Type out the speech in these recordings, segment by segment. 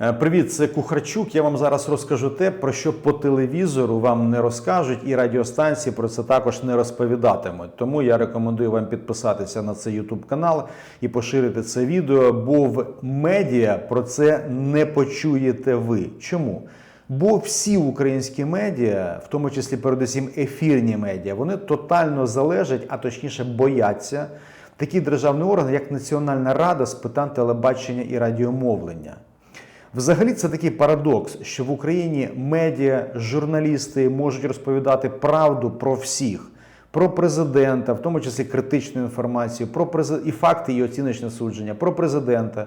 Е, Привіт, це Кухарчук. Я вам зараз розкажу те, про що по телевізору вам не розкажуть, і радіостанції про це також не розповідатимуть. Тому я рекомендую вам підписатися на цей YouTube канал і поширити це відео, бо в медіа про це не почуєте ви. Чому? Бо всі українські медіа, в тому числі передусім ефірні медіа, вони тотально залежать, а точніше бояться такий державний орган, як Національна рада з питань телебачення і радіомовлення. Взагалі, це такий парадокс, що в Україні медіа, журналісти можуть розповідати правду про всіх, про президента, в тому числі критичну інформацію, про презид... і факти, і оціночне судження, про президента,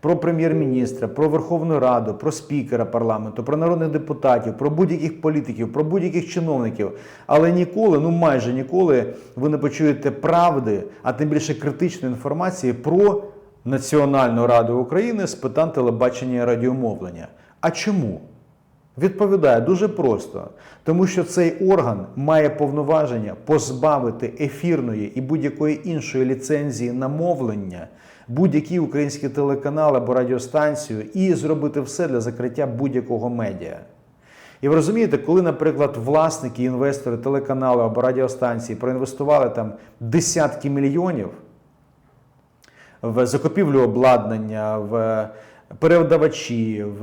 про прем'єр-міністра, про Верховну Раду, про спікера парламенту, про народних депутатів, про будь-яких політиків, про будь-яких чиновників. Але ніколи, ну майже ніколи, ви не почуєте правди, а тим більше критичної інформації про Національну раду України з питань телебачення і радіомовлення. А чому? Відповідає дуже просто, тому що цей орган має повноваження позбавити ефірної і будь-якої іншої ліцензії на мовлення будь-який український телеканал або радіостанцію і зробити все для закриття будь-якого медіа. І ви розумієте, коли, наприклад, власники, інвестори телеканалу або радіостанції проінвестували там десятки мільйонів в закупівлю обладнання, в передавачі, в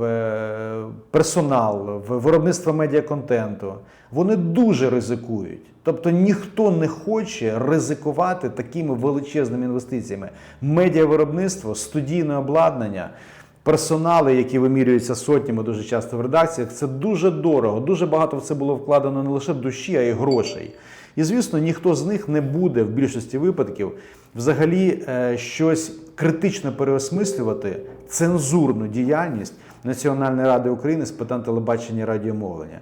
персонал, в виробництво медіаконтенту, вони дуже ризикують. Тобто ніхто не хоче ризикувати такими величезними інвестиціями. Медіавиробництво, студійне обладнання. Персонали, які вимірюються сотнями дуже часто в редакціях, це дуже дорого. Дуже багато в це було вкладено не лише душі, а й грошей. І звісно, ніхто з них не буде в більшості випадків взагалі е, щось критично переосмислювати цензурну діяльність Національної ради України з питань телебачення і радіомовлення.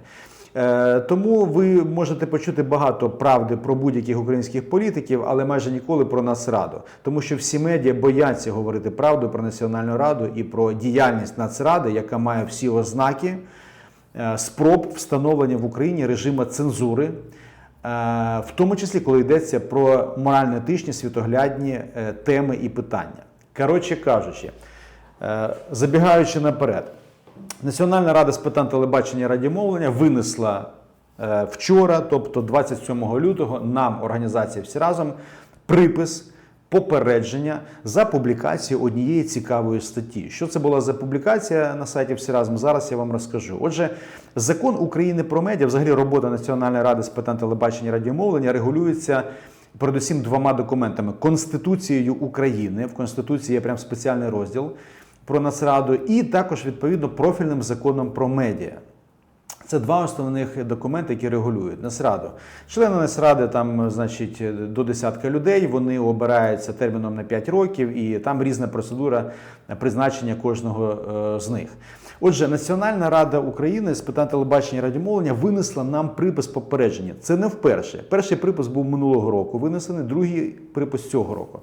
Е, Тому ви можете почути багато правди про будь-яких українських політиків, але майже ніколи про Нацраду. Тому що всі медіа бояться говорити правду про Національну раду і про діяльність Нацради, яка має всі ознаки е, спроб встановлення в Україні режиму цензури. Е, В тому числі, коли йдеться про морально-етичні світоглядні е, теми і питання. Коротше кажучи, е, забігаючи наперед, Національна рада з питань телебачення і радіомовлення винесла вчора, тобто 27 лютого, нам, організація всі разом, припис попередження за публікацію однієї цікавої статті. Що це була за публікація на сайті всі разом? Зараз я вам розкажу. Отже, закон України про медіа, взагалі робота Національної ради з питань телебачення і радіомовлення регулюється. Передусім двома документами: Конституцією України. В Конституції є прям спеціальний розділ про Нацраду, і також відповідно профільним законом про медіа. Це два основних документи, які регулюють Нацраду. Члени Нацради там, значить, до десятка людей. Вони обираються терміном на 5 років, і там різна процедура призначення кожного е, з них. Отже, Національна рада України з питань телебачення і радіомовлення винесла нам припис попередження. Це не вперше. Перший припис був минулого року винесений, другий припис цього року.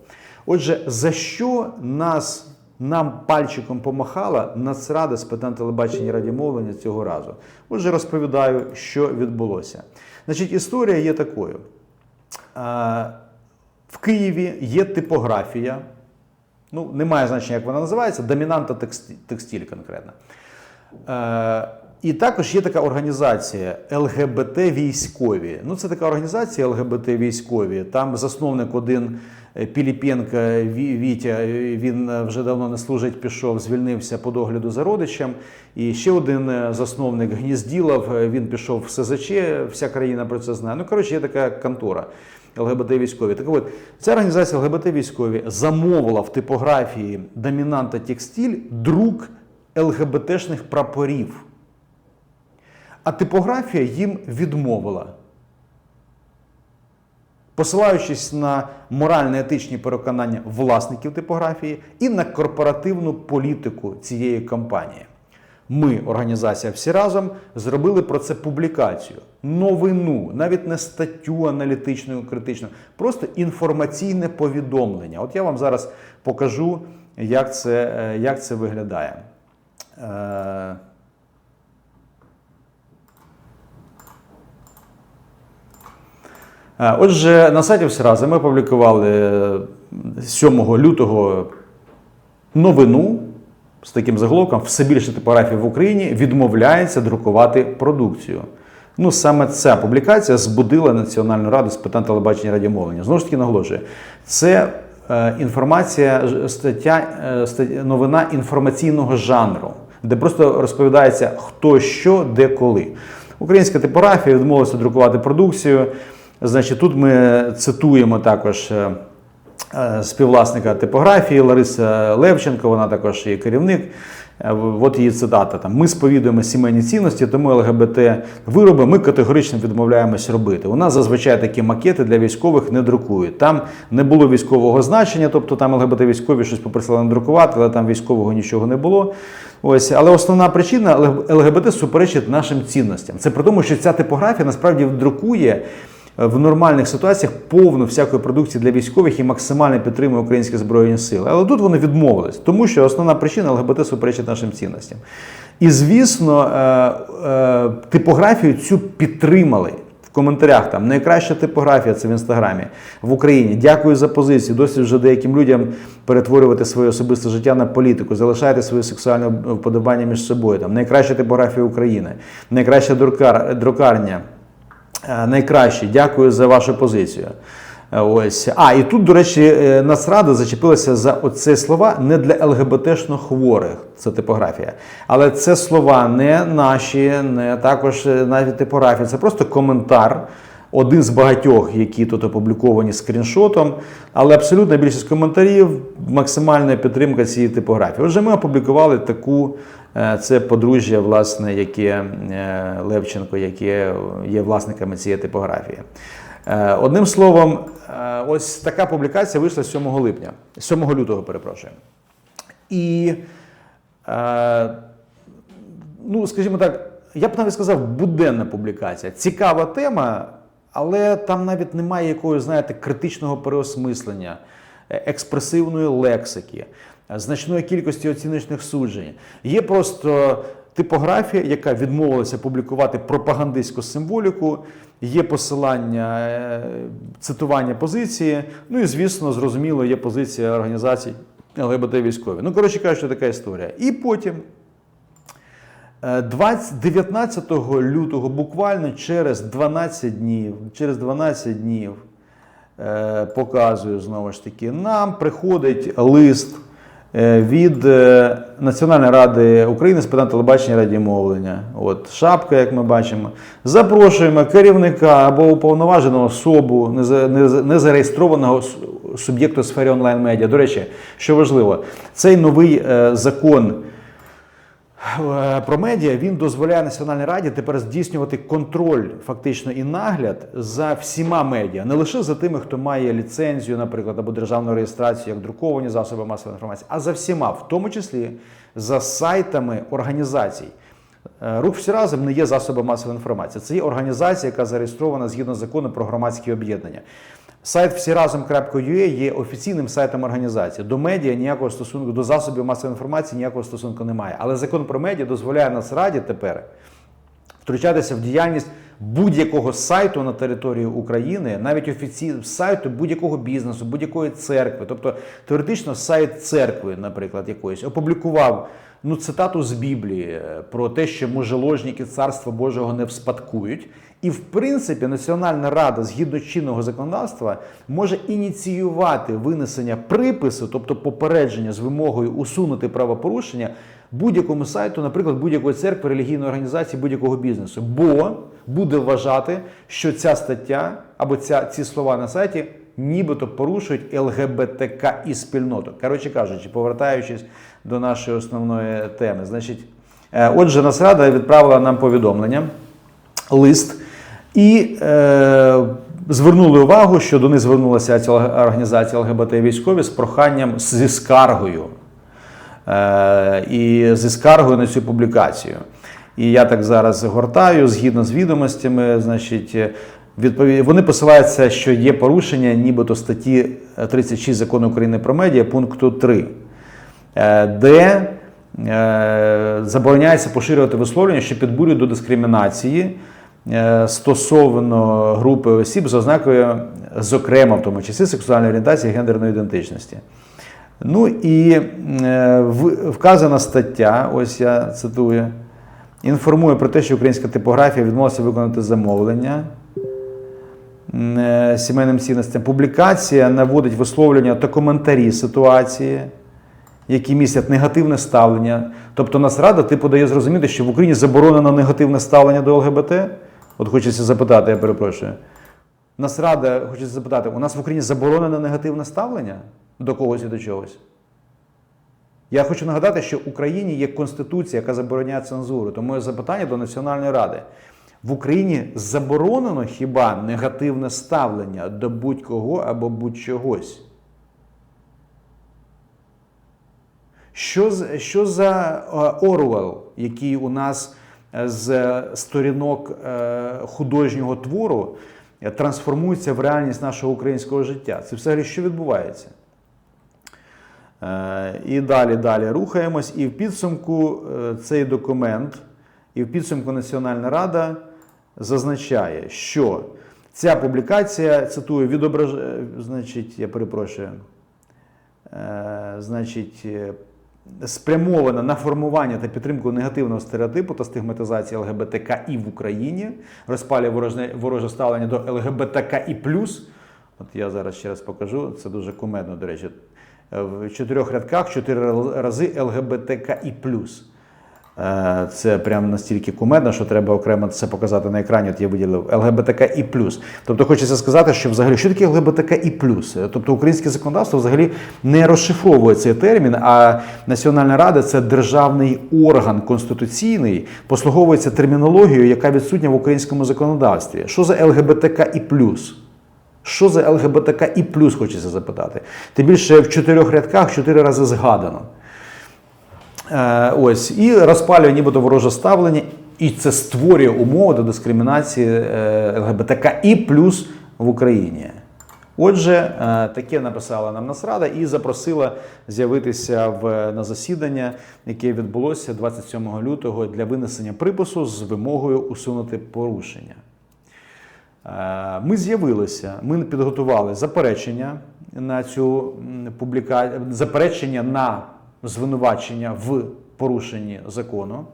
Отже, за що нас нам пальчиком помахала Нацрада з питань телебачення і радіомовлення цього разу. Отже, розповідаю, що відбулося. Значить, історія є такою. Е, В Києві є типографія. Ну, немає значення, як вона називається, домінанта текстиль, конкретно. Е, і також є така організація ЛГБТ військові. Ну, це така організація ЛГБТ військові. Там засновник один Піліпенко Вітя, е, він е, вже давно не служить, пішов, звільнився по догляду за родичем. І ще один е, засновник Гнізділов, е, він пішов в СЗЧ, вся країна про це знає. Ну, коротше, є така контора. ЛГБТ військові. Так от, ця організація ЛГБТ військові замовила в типографії домінанта текстиль друк ЛГБТшних прапорів. А типографія їм відмовила. Посилаючись на морально-етичні переконання власників типографії і на корпоративну політику цієї компанії. Ми, організація всі разом, зробили про це публікацію, новину, навіть не статтю аналітичну, критичну, просто інформаційне повідомлення. От я вам зараз покажу, як це, е, як це виглядає. Е, Е, Отже, на сайті всі разом ми опублікували 7 лютого новину з таким заголовком все більше типографій в Україні відмовляється друкувати продукцію. Ну, саме ця публікація збудила Національну раду з питань телебачення і радіомовлення. Знову ж таки наголошую, це е, інформація, е, стаття- новина інформаційного жанру, де просто розповідається хто що, де коли. Українська типографія відмовилася друкувати продукцію. Значить, тут ми цитуємо також. е, е, співвласника типографії Лариса Левченко, вона також є керівник. Е, От її цитата: там ми сповідуємо сімейні цінності, тому ЛГБТ вироби ми категорично відмовляємось робити. У нас зазвичай такі макети для військових не друкують. Там не було військового значення, тобто там ЛГБТ військові щось попросили надрукувати, але там військового нічого не було. Ось, але основна причина ЛГБТ суперечить нашим цінностям. Це при тому, що ця типографія насправді друкує в нормальних ситуаціях повну всякої продукції для військових і максимально підтримує українські збройні сили. Але тут вони відмовились, тому що основна причина ЛГБТ суперечить нашим цінностям. І звісно, е, е, типографію цю підтримали. В коментарях там найкраща типографія це в інстаграмі в Україні. Дякую за позицію. Досі вже деяким людям перетворювати своє особисте життя на політику, залишайте свої сексуальні вподобання між собою. Там найкраща типографія України, найкраща друкар, друкарня. Е, найкраще. Дякую за вашу позицію. Е, Ось. А, і тут, до речі, е, Нацрада зачепилася за оці слова не для ЛГБТшно хворих, це типографія. Але це слова не наші, не також навіть типографія. Це просто коментар. Один з багатьох, які тут опубліковані скріншотом, але абсолютна більшість коментарів максимальна підтримка цієї типографії. Отже, ми опублікували таку Це подружжя, власне, яке е, Левченко, яке є власниками цієї типографії. Е, Одним словом, е, ось така публікація вийшла 7 липня, 7 лютого, перепрошую. І, е, ну, скажімо так, я б навіть сказав, буденна публікація. Цікава тема, але там навіть немає якогось, знаєте, критичного переосмислення, е, експресивної лексики, е, значної кількості оціночних суджень. Є просто типографія, яка відмовилася публікувати пропагандистську символіку, є посилання, е, цитування позиції. Ну і, звісно, зрозуміло, є позиція організацій ЛГБТ військові. Ну, коротше кажучи, така історія. І потім. Е, 20 19 лютого, буквально через 12 днів, через 12 днів, е, показую знову ж таки, нам приходить лист е, від е, Національної ради України з питань телебачення і радіомовлення. От шапка, як ми бачимо. Запрошуємо керівника або уповноваженого особу, не зареєстрованого суб'єкту сфери онлайн-медіа. До речі, що важливо, цей новий е, закон. Е, Про медіа він дозволяє Національній раді тепер здійснювати контроль фактично і нагляд за всіма медіа, не лише за тими, хто має ліцензію, наприклад, або державну реєстрацію як друковані засоби масової інформації, а за всіма, в тому числі за сайтами організацій. Е, Рух всі разом не є засобом масової інформації. Це є організація, яка зареєстрована згідно закону про громадські об'єднання. Сайт всіразом.ua є офіційним сайтом організації. До медіа ніякого стосунку, до засобів масової інформації ніякого стосунку немає. Але закон про медіа дозволяє Нацраді тепер втручатися в діяльність будь-якого сайту на території України, навіть офіційного сайту будь-якого бізнесу, будь-якої церкви. Тобто теоретично сайт церкви, наприклад, якоїсь, опублікував ну, цитату з Біблії е, про те, що мужеложники царства Божого не вспадкують. І в принципі Національна рада згідно чинного законодавства може ініціювати винесення припису, тобто попередження з вимогою усунути правопорушення будь-якому сайту, наприклад, будь-якої церкви, релігійної організації, будь-якого бізнесу, бо буде вважати, що ця стаття або ця, ці слова на сайті нібито порушують ЛГБТК і спільноту. Коротше кажучи, повертаючись до нашої основної теми, значить, е, отже, Нацрада відправила нам повідомлення лист і е, звернули увагу, що до них звернулася організація ЛГБТ військові з проханням зі скаргою. Е, і зі скаргою на цю публікацію. І я так зараз гортаю згідно з відомостями, значить. Вони посилаються, що є порушення, нібито статті 36 закону України про медіа, пункту 3, е, де е, забороняється поширювати висловлення, що підбурюють до дискримінації е, стосовно групи осіб з ознакою, зокрема, в тому числі сексуальної орієнтації, гендерної ідентичності. Ну і е, вказана стаття, ось я цитую, інформує про те, що українська типографія відмовилася виконати замовлення е, сімейним цінностям. Публікація наводить висловлення та коментарі ситуації, які містять негативне ставлення. Тобто Нацрада типу дає зрозуміти, що в Україні заборонено негативне ставлення до ЛГБТ. От хочеться запитати, я перепрошую. Нацрада хочеться запитати, у нас в Україні заборонено негативне ставлення до когось і до чогось? Я хочу нагадати, що в Україні є конституція, яка забороняє цензуру. Тому є запитання до Національної ради. В Україні заборонено хіба негативне ставлення до будь-кого або будь-чогось? Що, що за е, Орвел, який у нас е, з сторінок е, художнього твору трансформується в реальність нашого українського життя? Це взагалі що відбувається? І далі, далі рухаємось. І в підсумку цей документ, і в підсумку Національна Рада зазначає, що ця публікація, цитую, відображає, значить, я перепрошую, значить, спрямована на формування та підтримку негативного стереотипу та стигматизації ЛГБТКІ в Україні, розпалює ворожне, вороже ставлення до ЛГБТКІ плюс. От я зараз ще раз покажу, це дуже кумедно, до речі. Е, В чотирьох рядках чотири рази ЛГБТКІ плюс. Е, Це прям настільки кумедно, що треба окремо це показати на екрані. От я виділив ЛГБТК і плюс. Тобто хочеться сказати, що взагалі що таке ЛГБТК і плюс? Тобто українське законодавство взагалі не розшифровує цей термін, а Національна рада це державний орган конституційний, послуговується термінологією, яка відсутня в українському законодавстві. Що за ЛГБТК і плюс? Що за ЛГБТК і плюс хочеться запитати? Тим більше в чотирьох рядках чотири рази згадано. Е, ось, і розпалює нібито вороже ставлення, і це створює умови до дискримінації е, ЛГБТК і плюс в Україні. Отже, е, таке написала нам Нацрада і запросила з'явитися в, на засідання, яке відбулося 27 лютого для винесення припису з вимогою усунути порушення. Ми з'явилися, ми підготували заперечення на цю публікацію, заперечення на звинувачення в порушенні закону.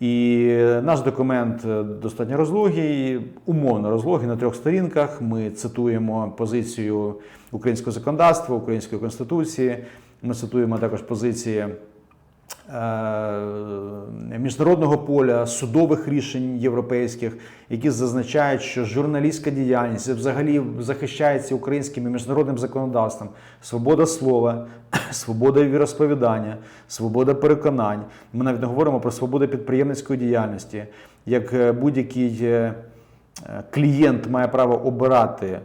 І наш документ е, достатньо розлогий, умовно розлогий на трьох сторінках. Ми цитуємо позицію українського законодавства, української конституції. Ми цитуємо також позиції міжнародного поля, судових рішень європейських, які зазначають, що журналістська діяльність взагалі захищається українським і міжнародним законодавством. Свобода слова, свобода віросповідання, свобода переконань. Ми навіть не говоримо про свободу підприємницької діяльності. Як е, будь-який е, е, клієнт має право обирати е,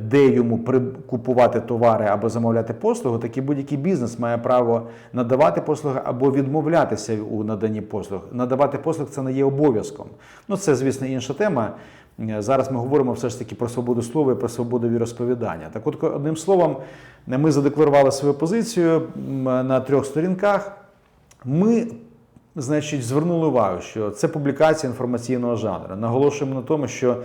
де йому купувати товари або замовляти послуги, так і будь-який бізнес має право надавати послуги або відмовлятися у наданні послуг. Надавати послуг це не є обов'язком. Ну це, звісно, інша тема. Зараз ми говоримо все ж таки про свободу слова і про свободу віросповідання. Так, от одним словом, ми задекларували свою позицію на трьох сторінках. Ми значить, звернули увагу, що це публікація інформаційного жанру. Наголошуємо на тому, що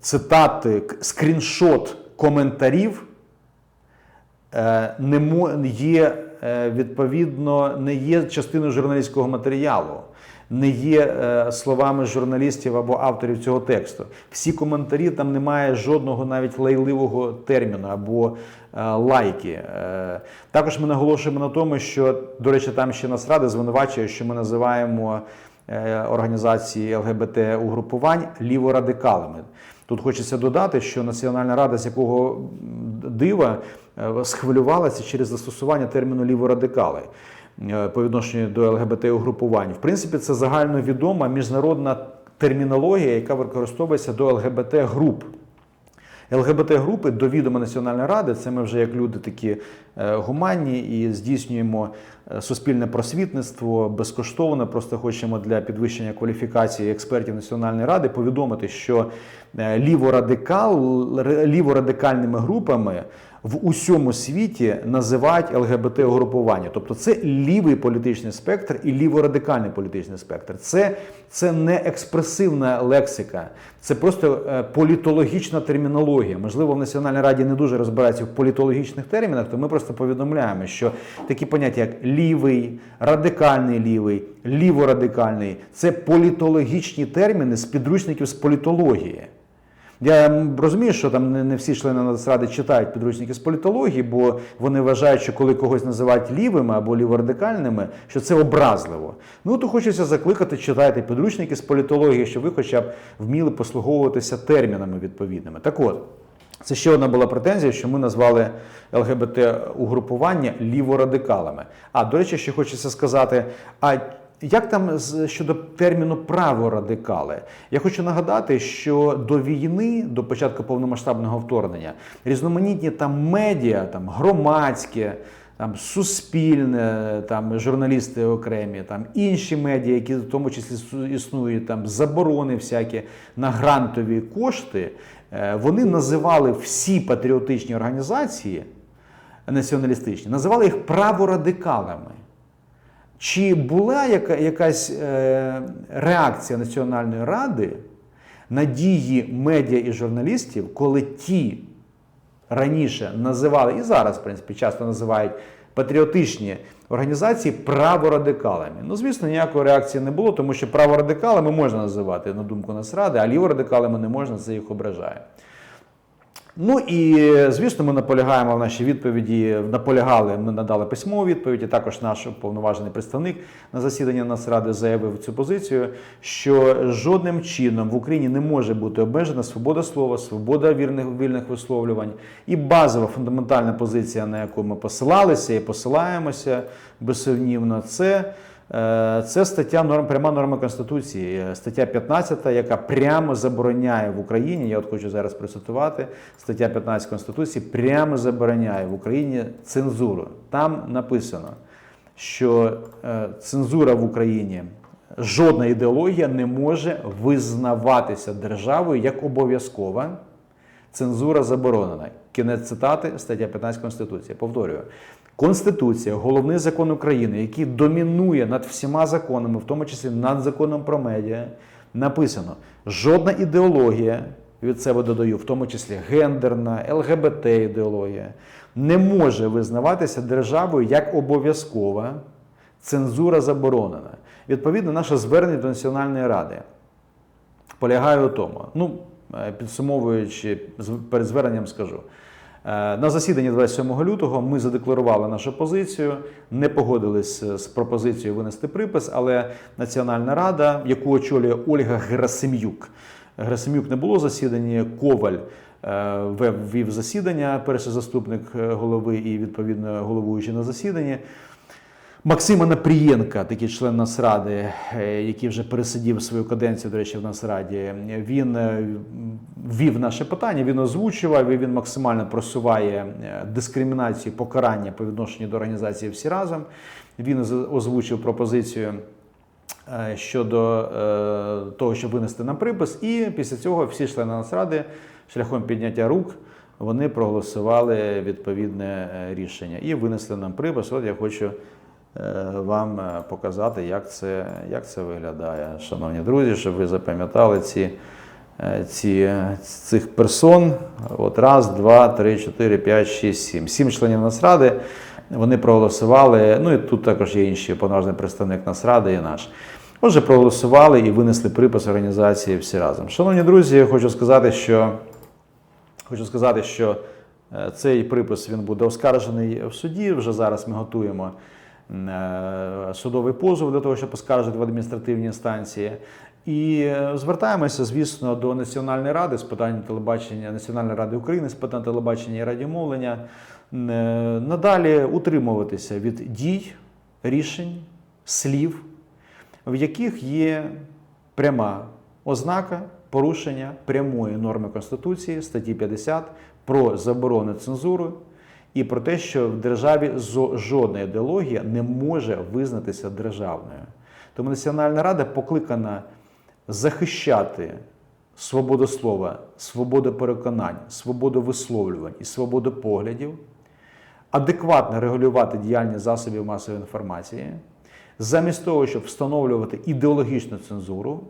цитати, скріншот коментарів е, не є е, відповідно не є частиною журналістського матеріалу, не є е, словами журналістів або авторів цього тексту. Всі коментарі там немає жодного навіть лайливого терміну або е, лайки. Е, Також ми наголошуємо на тому, що, до речі, там ще Нацрада звинувачує, що ми називаємо е, організації ЛГБТ угрупувань ліворадикалами. Тут хочеться додати, що Національна рада, з якого дива е, схвилювалася через застосування терміну ліворадикали е, по відношенню до ЛГБТ угрупувань. В принципі, це загальновідома міжнародна термінологія, яка використовується до ЛГБТ груп. ЛГБТ-групи до відома Національної ради, це ми вже як люди такі е, гуманні і здійснюємо е, суспільне просвітництво безкоштовно. Просто хочемо для підвищення кваліфікації експертів Національної ради повідомити, що е, ліворадикал, ліворадикальними групами в усьому світі називають ЛГБТ угрупування. Тобто це лівий політичний спектр і ліворадикальний політичний спектр. Це, це не експресивна лексика, це просто е, політологічна термінологія. Можливо, в Національній раді не дуже розбираються в політологічних термінах, то ми просто повідомляємо, що такі поняття, як лівий, радикальний лівий, ліворадикальний це політологічні терміни з підручників з політології. Я розумію, що там не, всі члени Нацради читають підручники з політології, бо вони вважають, що коли когось називають лівими або ліворадикальними, що це образливо. Ну то хочеться закликати, читайте підручники з політології, щоб ви хоча б вміли послуговуватися термінами відповідними. Так от. Це ще одна була претензія, що ми назвали ЛГБТ угрупування ліворадикалами. А до речі, ще хочеться сказати: а як там щодо терміну праворадикали? Я хочу нагадати, що до війни, до початку повномасштабного вторгнення, різноманітні там медіа, там громадське. Там суспільне, там журналісти окремі, там інші медіа, які в тому числі існують, там заборони всякі на грантові кошти, е, вони називали всі патріотичні організації націоналістичні, називали їх праворадикалами. Чи була яка, якась е, реакція Національної ради на дії медіа і журналістів, коли ті раніше називали, і зараз, в принципі, часто називають патріотичні організації праворадикалами? Ну, звісно, ніякої реакції не було, тому що праворадикалами можна називати, на думку Нацради, а ліворадикалами не можна, це їх ображає. Ну і звісно, ми наполягаємо в нашій відповіді. Наполягали, ми надали письмову відповідь. і Також наш повноважений представник на засіданні Нацради заявив цю позицію, що жодним чином в Україні не може бути обмежена свобода слова, свобода вільних вільних висловлювань і базова фундаментальна позиція, на яку ми посилалися і посилаємося безсумнівно, це. Е, Це стаття норм, пряма норма Конституції, е, стаття 15, яка прямо забороняє в Україні. Я от хочу зараз процитувати. Стаття 15 Конституції прямо забороняє в Україні цензуру. Там написано, що е, цензура в Україні, жодна ідеологія не може визнаватися державою як обов'язкова. Цензура заборонена. Кінець цитати, стаття 15 Конституції. Повторюю. Конституція, головний закон України, який домінує над всіма законами, в тому числі над законом про медіа, написано: жодна ідеологія, від себе додаю, в тому числі гендерна, ЛГБТ ідеологія, не може визнаватися державою як обов'язкова. Цензура заборонена. Відповідно, наше звернення до Національної ради полягає у тому. Ну, е, підсумовуючи перед зверненням, скажу. Е, На засіданні 27 лютого ми задекларували нашу позицію, не погодились з пропозицією винести припис, але Національна рада, яку очолює Ольга Герасим'юк, Герасим'юк не було засідання, Коваль е, вів засідання, перший заступник е, голови і відповідно головуючий на засіданні. Максима Напрієнка, такий член Нацради, е, який вже пересидів свою каденцію, до речі, в Нацраді, він е, ввів наше питання, він озвучував, і він максимально просуває е, дискримінацію, покарання по відношенню до організації всі разом. Він озвучив пропозицію щодо того, щоб винести нам припис, і після цього всі члени Нацради шляхом підняття рук. Вони проголосували відповідне рішення і винесли нам припис. От я хочу вам е, показати, як це, як це виглядає, шановні друзі, щоб ви запам'ятали ці, е, ці, цих персон. От раз, два, три, чотири, п'ять, шість, сім. Сім членів Нацради. Вони проголосували. Ну і тут також є інші повноважений представник Нацради і наш. Отже, проголосували і винесли припис організації всі разом. Шановні друзі, я хочу сказати, що Хочу сказати, що е, цей припис він буде оскаржений в суді. Вже зараз ми готуємо е, судовий позов для того, щоб оскаржити в адміністративній інстанції. І е, звертаємося, звісно, до Національної ради з питань телебачення, Національної ради України з питань телебачення і радіомовлення. е, Надалі утримуватися від дій, рішень, слів, в яких є пряма ознака порушення прямої норми Конституції статті 50 про заборону цензури і про те, що в державі жодна ідеологія не може визнатися державною. Тому Національна рада покликана захищати свобода слова, свобода переконань, свобода висловлювань і свобода поглядів, адекватно регулювати діяльність засобів масової інформації, замість того, щоб встановлювати ідеологічну цензуру,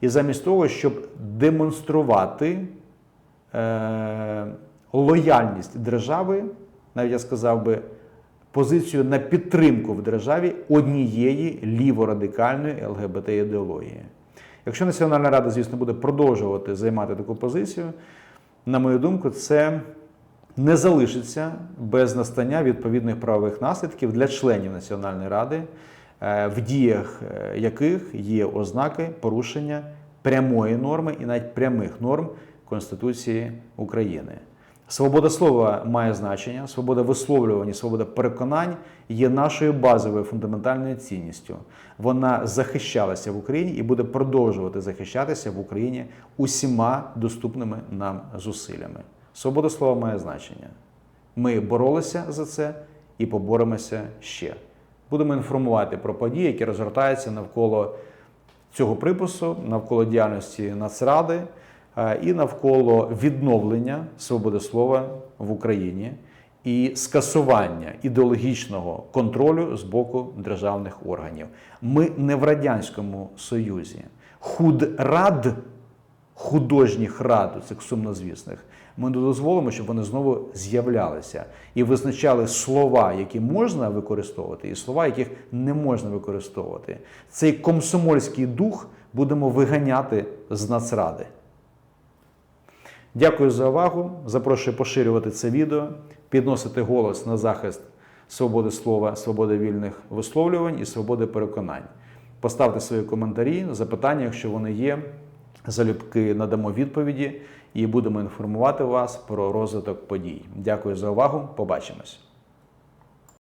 і замість того, щоб демонструвати е, лояльність держави, навіть я сказав би, позицію на підтримку в державі однієї ліворадикальної ЛГБТ ідеології. Якщо Національна Рада, звісно, буде продовжувати займати таку позицію, на мою думку, це не залишиться без настання відповідних правових наслідків для членів Національної ради, е, в діях е, яких є ознаки порушення прямої норми і навіть прямих норм Конституції України. Свобода слова має значення, свобода висловлювання, свобода переконань є нашою базовою фундаментальною цінністю. Вона захищалася в Україні і буде продовжувати захищатися в Україні усіма доступними нам зусиллями. Свобода слова має значення. Ми боролися за це і поборемося ще. Будемо інформувати про події, які розгортаються навколо цього припису, навколо діяльності Нацради і навколо відновлення свободи слова в Україні і скасування ідеологічного контролю з боку державних органів. Ми не в Радянському Союзі. Худрад художніх рад, цих сумнозвісних, ми не дозволимо, щоб вони знову з'являлися і визначали слова, які можна використовувати, і слова, яких не можна використовувати. Цей комсомольський дух будемо виганяти з нацради. Дякую за увагу. Запрошую поширювати це відео, підносити голос на захист свободи слова, свободи вільних висловлювань і свободи переконань. Поставте свої коментарі, запитання, якщо вони є. Залюбки надамо відповіді і будемо інформувати вас про розвиток подій. Дякую за увагу. Побачимось.